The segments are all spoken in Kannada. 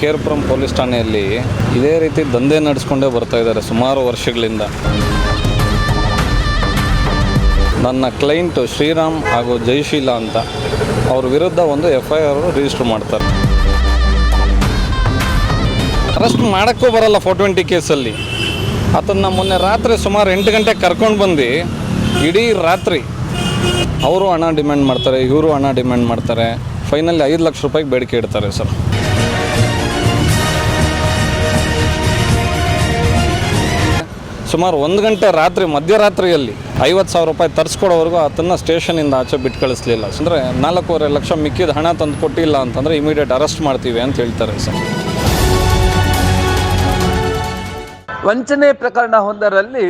ಕೇರ್ಪುರಂ ಪೊಲೀಸ್ ಠಾಣೆಯಲ್ಲಿ ಇದೇ ರೀತಿ ದಂಧೆ ನಡೆಸ್ಕೊಂಡೇ ಬರ್ತಾ ಇದ್ದಾರೆ ಸುಮಾರು ವರ್ಷಗಳಿಂದ. ನನ್ನ ಕ್ಲೈಂಟು ಶ್ರೀರಾಮ್ ಹಾಗೂ ಜಯಶೀಲ ಅಂತ ಅವ್ರ ವಿರುದ್ಧ ಒಂದು ಎಫ್ ಐ ಆರ್ ರಿಜಿಸ್ಟರ್ ಮಾಡ್ತಾರೆ. ಅರೆಸ್ಟ್ ಮಾಡೋಕ್ಕೂ ಬರಲ್ಲ ಫೋರ್ ಟ್ವೆಂಟಿ ಕೇಸಲ್ಲಿ. ಅದನ್ನು ಮೊನ್ನೆ ರಾತ್ರಿ ಸುಮಾರು ಎಂಟು ಗಂಟೆಗೆ ಕರ್ಕೊಂಡು ಬಂದು ಇಡೀ ರಾತ್ರಿ ಅವರು ಹಣ ಡಿಮ್ಯಾಂಡ್ ಮಾಡ್ತಾರೆ, ಇವರು ಹಣ ಡಿಮ್ಯಾಂಡ್ ಮಾಡ್ತಾರೆ, ಫೈನಲಿ ಐದು ಲಕ್ಷ ರೂಪಾಯಿಗೆ ಬೇಡಿಕೆ ಇಡ್ತಾರೆ ಸರ್. ಸುಮಾರು ಒಂದು ಗಂಟೆ ರಾತ್ರಿ, ಮಧ್ಯರಾತ್ರಿಯಲ್ಲಿ ಐವತ್ತು ಸಾವಿರ ರೂಪಾಯಿ ತರಿಸ್ಕೊಡೋವರೆಗೂ ಅದನ್ನು ಸ್ಟೇಷನಿಂದ ಆಚೆ ಬಿಟ್ಟು ಕಳಿಸ್ಲಿಲ್ಲ ಅಂದರೆ ನಾಲ್ಕೂವರೆ ಲಕ್ಷ ಮಿಕ್ಕಿದ ಹಣ ತಂದು ಕೊಟ್ಟಿಲ್ಲ ಅಂತಂದರೆ ಇಮಿಡಿಯೇಟ್ ಅರೆಸ್ಟ್ ಮಾಡ್ತೀವಿ ಅಂತ ಹೇಳ್ತಾರೆ ಸರ್. ವಂಚನೆ ಪ್ರಕರಣ ಒಂದರಲ್ಲಿ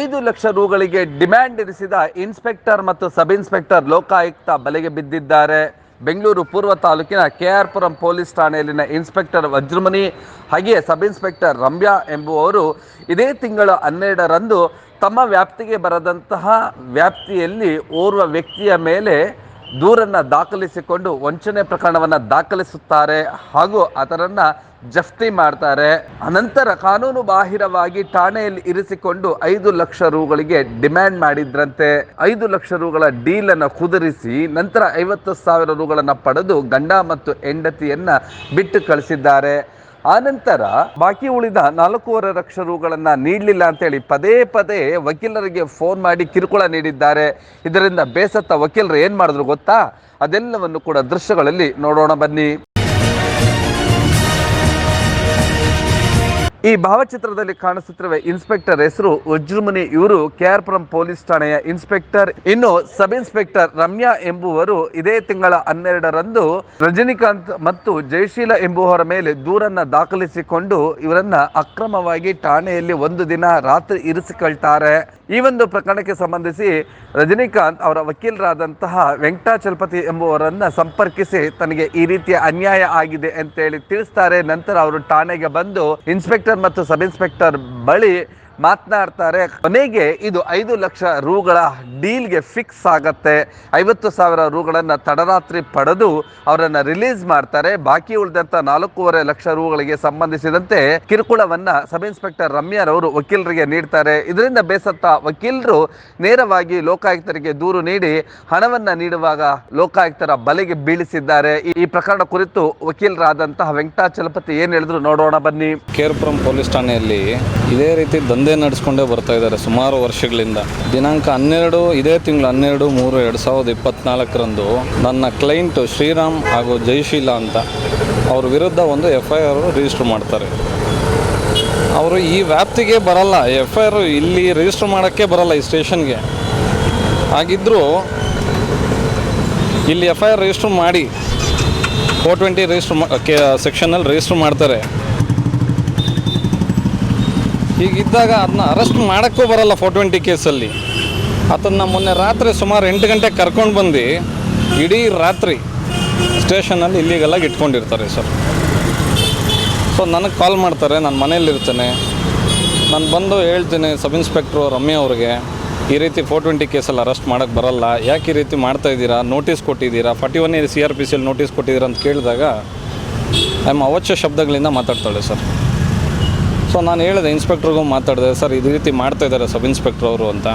ಐದು ಲಕ್ಷ ರೂಗಳಿಗೆ ಡಿಮ್ಯಾಂಡ್ ಇರಿಸಿದ ಇನ್ಸ್ಪೆಕ್ಟರ್ ಮತ್ತು ಸಬ್ ಇನ್ಸ್ಪೆಕ್ಟರ್ ಲೋಕಾಯುಕ್ತ ಬಲೆಗೆ ಬಿದ್ದಿದ್ದಾರೆ. ಬೆಂಗಳೂರು ಪೂರ್ವ ತಾಲೂಕಿನ ಕೆ ಕೆಆರ್ಪುರಂ ಪೊಲೀಸ್ ಠಾಣೆಯಲ್ಲಿನ ಇನ್ಸ್ಪೆಕ್ಟರ್ ವಜ್ರಮನಿ, ಹಾಗೆಯೇ ಸಬ್ ಇನ್ಸ್ಪೆಕ್ಟರ್ ರಮ್ಯಾ ಎಂಬುವವರು ಇದೇ ತಿಂಗಳ ಹನ್ನೆರಡರಂದು ತಮ್ಮ ವ್ಯಾಪ್ತಿಗೆ ಬರದಂತಹ ವ್ಯಾಪ್ತಿಯಲ್ಲಿ ಓರ್ವ ವ್ಯಕ್ತಿಯ ಮೇಲೆ ದೂರನ್ನ ದಾಖಲಿಸಿಕೊಂಡು ವಂಚನೆ ಪ್ರಕರಣವನ್ನು ದಾಖಲಿಸುತ್ತಾರೆ ಹಾಗೂ ಅದರನ್ನ ಜಫ್ತಿ ಮಾಡ್ತಾರೆ. ಅನಂತರ ಕಾನೂನು ಬಾಹಿರವಾಗಿ ಠಾಣೆಯಲ್ಲಿ ಇರಿಸಿಕೊಂಡು ಐದು ಲಕ್ಷ ರೂಗಳಿಗೆ ಡಿಮ್ಯಾಂಡ್ ಮಾಡಿದ್ರಂತೆ. ಐದು ಲಕ್ಷ ರೂಗಳ ಡೀಲ್ ಅನ್ನು ಕುದುರಿಸಿ ನಂತರ ಐವತ್ತು ಸಾವಿರ ರೂಗಳನ್ನು ಪಡೆದು ಗಂಡ ಮತ್ತು ಹೆಂಡತಿಯನ್ನ ಬಿಟ್ಟು ಕಳಿಸಿದ್ದಾರೆ. ಆನಂತರ ಬಾಕಿ ಉಳಿದ ನಾಲ್ಕೂವರೆ ಲಕ್ಷ ರುಗಳನ್ನ ನೀಡಲಿಲ್ಲ ಅಂತೇಳಿ ಪದೇ ಪದೇ ವಕೀಲರಿಗೆ ಫೋನ್ ಮಾಡಿ ಕಿರುಕುಳ ನೀಡಿದ್ದಾರೆ. ಇದರಿಂದ ಬೇಸತ್ತ ವಕೀಲರು ಏನ್ ಮಾಡಿದ್ರು ಗೊತ್ತಾ? ಅದೆಲ್ಲವನ್ನು ಕೂಡ ದೃಶ್ಯಗಳಲ್ಲಿ ನೋಡೋಣ ಬನ್ನಿ. ಈ ಭಾವಚಿತ್ರದಲ್ಲಿ ಕಾಣಿಸುತ್ತಿರುವ ಇನ್ಸ್ಪೆಕ್ಟರ್ ಹೆಸರು ವಜ್ರಮುನಿ ಇವರು ಕೆಆರ್ಪುರಂ ಪೊಲೀಸ್ ಠಾಣೆಯ ಇನ್ಸ್ಪೆಕ್ಟರ್. ಇನ್ನು ಸಬ್ ಇನ್ಸ್ಪೆಕ್ಟರ್ ರಮ್ಯಾ ಎಂಬುವರು ಇದೇ ತಿಂಗಳ ಹನ್ನೆರಡರಂದು ರಜನಿಕಾಂತ್ ಮತ್ತು ಜಯಶೀಲ ಎಂಬುವರ ಮೇಲೆ ದೂರನ್ನ ದಾಖಲಿಸಿಕೊಂಡು ಇವರನ್ನ ಅಕ್ರಮವಾಗಿ ಠಾಣೆಯಲ್ಲಿ ಒಂದು ದಿನ ರಾತ್ರಿ ಇರಿಸಿಕೊಳ್ತಾರೆ. ಈ ಒಂದು ಪ್ರಕರಣಕ್ಕೆ ಸಂಬಂಧಿಸಿ ರಜನಿಕಾಂತ್ ಅವರ ವಕೀಲರಾದಂತಹ ವೆಂಕಟಾಚಲಪತಿ ಎಂಬುವರನ್ನ ಸಂಪರ್ಕಿಸಿ ತನಗೆ ಈ ರೀತಿಯ ಅನ್ಯಾಯ ಆಗಿದೆ ಅಂತೇಳಿ ತಿಳಿಸ್ತಾರೆ. ನಂತರ ಅವರು ಠಾಣೆಗೆ ಬಂದು ಇನ್ಸ್ಪೆಕ್ಟರ್ ಮತ್ತು ಸಬ್ ಇನ್ಸ್ಪೆಕ್ಟರ್ ಬಳಿ ಮಾತನಾಡ್ತಾರೆ. ಕೊನೆಗೆ ಇದು ಐದು ಲಕ್ಷ ರೂಗಳ ಡೀಲ್ಗೆ ಫಿಕ್ಸ್ ಆಗತ್ತೆ. ಐವತ್ತು ಸಾವಿರ ರೂಗಳನ್ನು ತಡರಾತ್ರಿ ಪಡೆದು ಅವರನ್ನು ರಿಲೀಸ್ ಮಾಡ್ತಾರೆ. ಬಾಕಿ ಉಳಿದಂತ ನಾಲ್ಕೂವರೆ ಲಕ್ಷ ರೂಗಳಿಗೆ ಸಂಬಂಧಿಸಿದಂತೆ ಕಿರುಕುಳವನ್ನ ಸಬ್ ಇನ್ಸ್ಪೆಕ್ಟರ್ ರಮ್ಯಾರವರು ವಕೀಲರಿಗೆ ನೀಡ್ತಾರೆ. ಇದರಿಂದ ಬೇಸತ್ತ ವಕೀಲರು ನೇರವಾಗಿ ಲೋಕಾಯುಕ್ತರಿಗೆ ದೂರು ನೀಡಿ ಹಣವನ್ನ ನೀಡುವಾಗ ಲೋಕಾಯುಕ್ತರ ಬಲೆಗೆ ಬೀಳಿಸಿದ್ದಾರೆ. ಈ- ಪ್ರಕರಣ ಕುರಿತು ವಕೀಲರಾದಂತಹ ವೆಂಕಟಾಚಲಪತಿ ಏನ್ ಹೇಳಿದ್ರು ನೋಡೋಣ ಬನ್ನಿ. ಕೇರ್ಪುರಂ ಪೊಲೀಸ್ ಠಾಣೆಯಲ್ಲಿ ಇದೇ ರೀತಿ ದಂಧೆ ನಡೆಸ್ಕೊಂಡೇ ಬರ್ತಾ ಇದ್ದಾರೆ ಸುಮಾರು ವರ್ಷಗಳಿಂದ. ದಿನಾಂಕ ಹನ್ನೆರಡು, ಇದೇ ತಿಂಗಳು ಹನ್ನೆರಡು, ಮೂರು, ಎರಡು ಸಾವಿರದ ಇಪ್ಪತ್ನಾಲ್ಕರಂದು ನನ್ನ ಕ್ಲೈಂಟು ಶ್ರೀರಾಮ್ ಹಾಗೂ ಜಯಶೀಲ ಅಂತ ಅವ್ರ ವಿರುದ್ಧ ಒಂದು ಎಫ್ ಐ ಆರ್ ರಿಜಿಸ್ಟರ್ ಮಾಡ್ತಾರೆ. ಅವರು ಈ ವ್ಯಾಪ್ತಿಗೆ ಬರಲ್ಲ ಎಫ್ ಐ ಆರ್ ಇಲ್ಲಿ ರಿಜಿಸ್ಟರ್ ಮಾಡೋಕ್ಕೆ ಬರಲ್ಲ ಈ ಸ್ಟೇಷನ್ಗೆ. ಹಾಗಿದ್ದರೂ ಇಲ್ಲಿ ಎಫ್ ಐ ಆರ್ ರಿಜಿಸ್ಟರ್ ಮಾಡಿ ಫೋರ್ ಟ್ವೆಂಟಿ ರಿಜಿಸ್ಟರ್ ಕೆ ಸೆಕ್ಷನಲ್ಲಿ ರಿಜಿಸ್ಟರ್ ಮಾಡ್ತಾರೆ. ಹೀಗಿದ್ದಾಗ ಅದನ್ನ ಅರೆಸ್ಟ್ ಮಾಡೋಕ್ಕೂ ಬರಲ್ಲ ಫೋರ್ ಟ್ವೆಂಟಿ ಕೇಸಲ್ಲಿ. ಅದನ್ನು ಮೊನ್ನೆ ರಾತ್ರಿ ಸುಮಾರು ಎಂಟು ಗಂಟೆಗೆ ಕರ್ಕೊಂಡು ಬಂದು ಇಡೀ ರಾತ್ರಿ ಸ್ಟೇಷನಲ್ಲಿ ಇಲ್ಲಿಗೆಲ್ಲ ಇಟ್ಕೊಂಡಿರ್ತಾರೆ ಸರ್. ಸೊ ನನಗೆ ಕಾಲ್ ಮಾಡ್ತಾರೆ, ನಾನು ಮನೇಲಿರ್ತೇನೆ ನಾನು ಬಂದು ಹೇಳ್ತೀನಿ ಸಬ್ ಇನ್ಸ್ಪೆಕ್ಟ್ರು ರಮ್ಯ ಅವ್ರಿಗೆ, ಈ ರೀತಿ ಫೋರ್ ಟ್ವೆಂಟಿ ಕೇಸಲ್ಲಿ ಅರೆಸ್ಟ್ ಮಾಡೋಕ್ಕೆ ಬರಲ್ಲ, ಯಾಕೆ ಈ ರೀತಿ ಮಾಡ್ತಾ ಇದ್ದೀರಾ ನೋಟಿಸ್ ಕೊಟ್ಟಿದ್ದೀರಾ, forty one C R P ಸಿಯಲ್ಲಿ ನೋಟಿಸ್ ಕೊಟ್ಟಿದ್ದೀರಾ ಅಂತ ಕೇಳಿದಾಗ ಆಮ್ ಅವಚ್ಯ ಶಬ್ದಗಳಿಂದ ಮಾತಾಡ್ತಾಳೆ ಸರ್. ಸೊ ನಾನು ಹೇಳಿದೆ ಇನ್ಸ್ಪೆಕ್ಟ್ರಿಗೂ ಮಾತಾಡಿದೆ, ಸರ್, ಇದೇ ರೀತಿ ಮಾಡ್ತಾ ಇದ್ದಾರೆ ಸಬ್ ಇನ್ಸ್ಪೆಕ್ಟ್ರ್ ಅವರು ಅಂತ.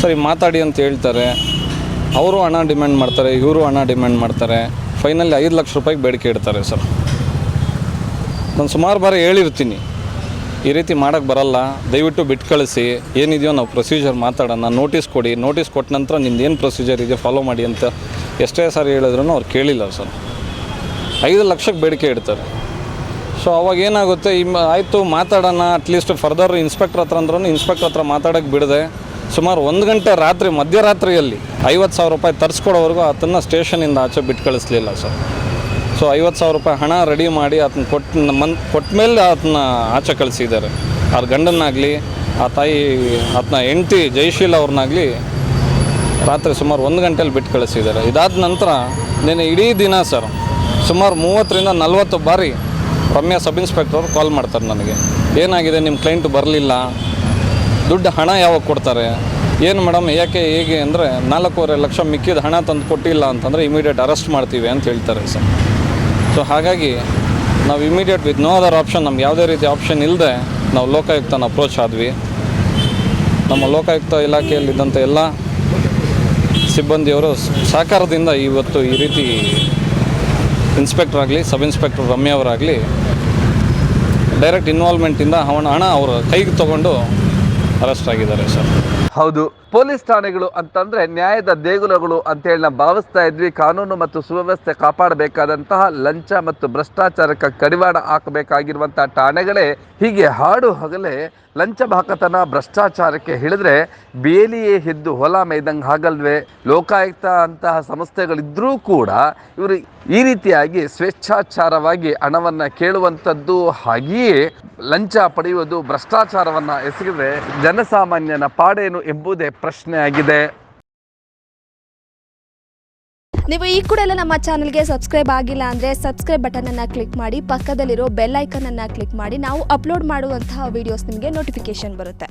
ಸರಿ ಮಾತಾಡಿ ಅಂತ ಹೇಳ್ತಾರೆ. ಅವರು ಹಣ ಡಿಮ್ಯಾಂಡ್ ಮಾಡ್ತಾರೆ, ಇವರು ಹಣ ಡಿಮ್ಯಾಂಡ್ ಮಾಡ್ತಾರೆ. ಫೈನಲಿ ಐದು ಲಕ್ಷ ರೂಪಾಯಿಗೆ ಬೇಡಿಕೆ ಇಡ್ತಾರೆ, ಸರ್. ನಾನು ಸುಮಾರು ಬಾರಿ ಹೇಳಿರ್ತೀನಿ, ಈ ರೀತಿ ಮಾಡೋಕ್ಕೆ ಬರಲ್ಲ. ದಯವಿಟ್ಟು ಬಿಟ್ಟು ಕಳಿಸಿ. ಏನಿದೆಯೋ ನಾವು ಪ್ರೊಸೀಜರ್ ಮಾತಾಡೋಣ. ನೋಟಿಸ್ ಕೊಡಿ. ನೋಟಿಸ್ ಕೊಟ್ಟ ನಂತರ ನಿಮ್ದು ಏನು ಪ್ರೊಸೀಜರ್ ಇದೆ ಫಾಲೋ ಮಾಡಿ ಅಂತ ಎಷ್ಟೇ ಸಾರಿ ಹೇಳಿದ್ರು ಅವ್ರು ಕೇಳಿಲ್ಲ, ಸರ್. ಐದು ಲಕ್ಷಕ್ಕೆ ಬೇಡಿಕೆ ಇಡ್ತಾರೆ. ಸೊ ಅವಾಗ ಏನಾಗುತ್ತೆ, ಈ ಆಯಿತು ಮಾತಾಡೋಣ ಅಟ್ಲೀಸ್ಟ್ ಫರ್ದರ್ ಇನ್ಸ್ಪೆಕ್ಟರ್ ಹತ್ರ ಅಂದ್ರೂ ಇನ್ಸ್ಪೆಕ್ಟರ್ ಹತ್ರ ಮಾತಾಡೋಕ್ಕೆ ಬಿಡದೆ ಸುಮಾರು ಒಂದು ಗಂಟೆ ರಾತ್ರಿ, ಮಧ್ಯರಾತ್ರಿಯಲ್ಲಿ ಐವತ್ತು ಸಾವಿರ ರೂಪಾಯಿ ತರಿಸ್ಕೊಡೋವರೆಗೂ ಆತನ್ನು ಸ್ಟೇಷನಿಂದ ಆಚೆ ಬಿಟ್ಟು ಕಳಿಸ್ಲಿಲ್ಲ ಸರ್ ಸೊ ಐವತ್ತು ಸಾವಿರ ರೂಪಾಯಿ ಹಣ ರೆಡಿ ಮಾಡಿ ಆತನ ಕೊಟ್ಟು ಮನ್ ಕೊಟ್ಟ ಮೇಲೆ ಆತನ ಆಚೆ ಕಳಿಸಿದ್ದಾರೆ. ಅವ್ರ ಗಂಡನಾಗಲಿ ಆ ತಾಯಿ, ಆತನ ಹೆಂಡ್ತಿ ಜಯಶೀಲ ಅವ್ರನ್ನಾಗಲಿ ರಾತ್ರಿ ಸುಮಾರು ಒಂದು ಗಂಟೆಲಿ ಬಿಟ್ಟು ಕಳಿಸಿದ್ದಾರೆ. ಇದಾದ ನಂತರ ನೆನೆ ಇಡೀ ದಿನ ಸರ್ ಸುಮಾರು ಮೂವತ್ತರಿಂದ ನಲ್ವತ್ತು ಬಾರಿ ರಮ್ಯಾ ಸಬ್ ಇನ್ಸ್ಪೆಕ್ಟರ್ ಕಾಲ್ ಮಾಡ್ತಾರೆ ನನಗೆ. ಏನಾಗಿದೆ ನಿಮ್ಮ ಕ್ಲೈಂಟ್ ಬರಲಿಲ್ಲ, ದುಡ್ಡು ಹಣ ಯಾವಾಗ ಕೊಡ್ತಾರೆ? ಏನು ಮೇಡಮ್ ಯಾಕೆ ಹೇಗೆ ಅಂದರೆ ನಾಲ್ಕೂವರೆ ಲಕ್ಷ ಮಿಕ್ಕಿದ ಹಣ ತಂದು ಕೊಟ್ಟಿಲ್ಲ ಅಂತಂದರೆ ಇಮಿಡಿಯೇಟ್ ಅರೆಸ್ಟ್ ಮಾಡ್ತೀವಿ ಅಂತ ಹೇಳ್ತಾರೆ ಸರ್. ಸೊ ಹಾಗಾಗಿ ನಾವು immediate with no other option ನಮ್ಗೆ ಯಾವುದೇ ರೀತಿ ಆಪ್ಷನ್ ಇಲ್ಲದೆ ನಾವು ಲೋಕಾಯುಕ್ತನ ಅಪ್ರೋಚ್ ಆದ್ವಿ. ನಮ್ಮ ಲೋಕಾಯುಕ್ತ ಇಲಾಖೆಯಲ್ಲಿದ್ದಂಥ ಎಲ್ಲ ಸಿಬ್ಬಂದಿಯವರು ಸಹಕಾರದಿಂದ ಇವತ್ತು ಈ ರೀತಿ ಇನ್ಸ್ಪೆಕ್ಟರ್ ಆಗಲಿ ಸಬ್ ಇನ್ಸ್ಪೆಕ್ಟರ್ ರಮ್ಯ ಅವರಾಗಲಿ ಡೈರೆಕ್ಟ್ ಇನ್ವಾಲ್ವ್ಮೆಂಟಿಂದ ಅವನ ಹಣ ಅವರು ಕೈಗೆ ತಗೊಂಡು ಅರೆಸ್ಟ್ ಆಗಿದ್ದಾರೆ ಸರ್ ಹೌದು. ಪೊಲೀಸ್ ಠಾಣೆಗಳು ಅಂತಂದ್ರೆ ನ್ಯಾಯದ ದೇಗುಲಗಳು ಅಂತೇಳಿ ನಾವು ಭಾವಿಸ್ತಾ ಇದ್ವಿ. ಕಾನೂನು ಮತ್ತು ಸುವ್ಯವಸ್ಥೆ ಕಾಪಾಡಬೇಕಾದಂತಹ ಲಂಚ ಮತ್ತು ಭ್ರಷ್ಟಾಚಾರಕ್ಕೆ ಕಡಿವಾಣ ಹಾಕಬೇಕಾಗಿರುವಂತಹ ಠಾಣೆಗಳೇ ಹೀಗೆ ಹಾಡು ಹಗಲೇ ಲಂಚ ಭಾಕತನ ಭ್ರಷ್ಟಾಚಾರಕ್ಕೆ ಹಿಡಿದ್ರೆ ಬೇಲಿಯೇ ಹಿದ್ದು ಹೊಲ ಮೇಯ್ದಂಗೆ ಆಗಲ್ವೇ ಲೋಕಾಯುಕ್ತ ಅಂತಹ ಸಂಸ್ಥೆಗಳಿದ್ರೂ ಕೂಡ ಇವರು ಈ ರೀತಿಯಾಗಿ ಸ್ವೇಚ್ಛಾಚಾರವಾಗಿ ಹಣವನ್ನು ಕೇಳುವಂಥದ್ದು ಹಾಗೆಯೇ ಲಂಚ ಪಡೆಯುವುದು, ಭ್ರಷ್ಟಾಚಾರವನ್ನು ಎಸಗಿದ್ರೆ ಜನಸಾಮಾನ್ಯನ ಪಾಡೇನು ಎಂಬುದೇ ಪ್ರಶ್ನೆಯಾಗಿದೆ ನೀವು ಈ ಕೂಡ ಎಲ್ಲ ನಮ್ಮ ಚಾನಲ್ಗೆ ಸಬ್ಸ್ಕ್ರೈಬ್ ಆಗಿಲ್ಲ ಅಂದರೆ ಸಬ್ಸ್ಕ್ರೈಬ್ ಬಟನನ್ನು ಕ್ಲಿಕ್ ಮಾಡಿ, ಪಕ್ಕದಲ್ಲಿರೋ ಬೆಲ್ ಐಕನನ್ನು ಕ್ಲಿಕ್ ಮಾಡಿ, ನಾವು ಅಪ್ಲೋಡ್ ಮಾಡುವಂತಹ ವೀಡಿಯೋಸ್ ನಿಮಗೆ ನೋಟಿಫಿಕೇಶನ್ ಬರುತ್ತೆ.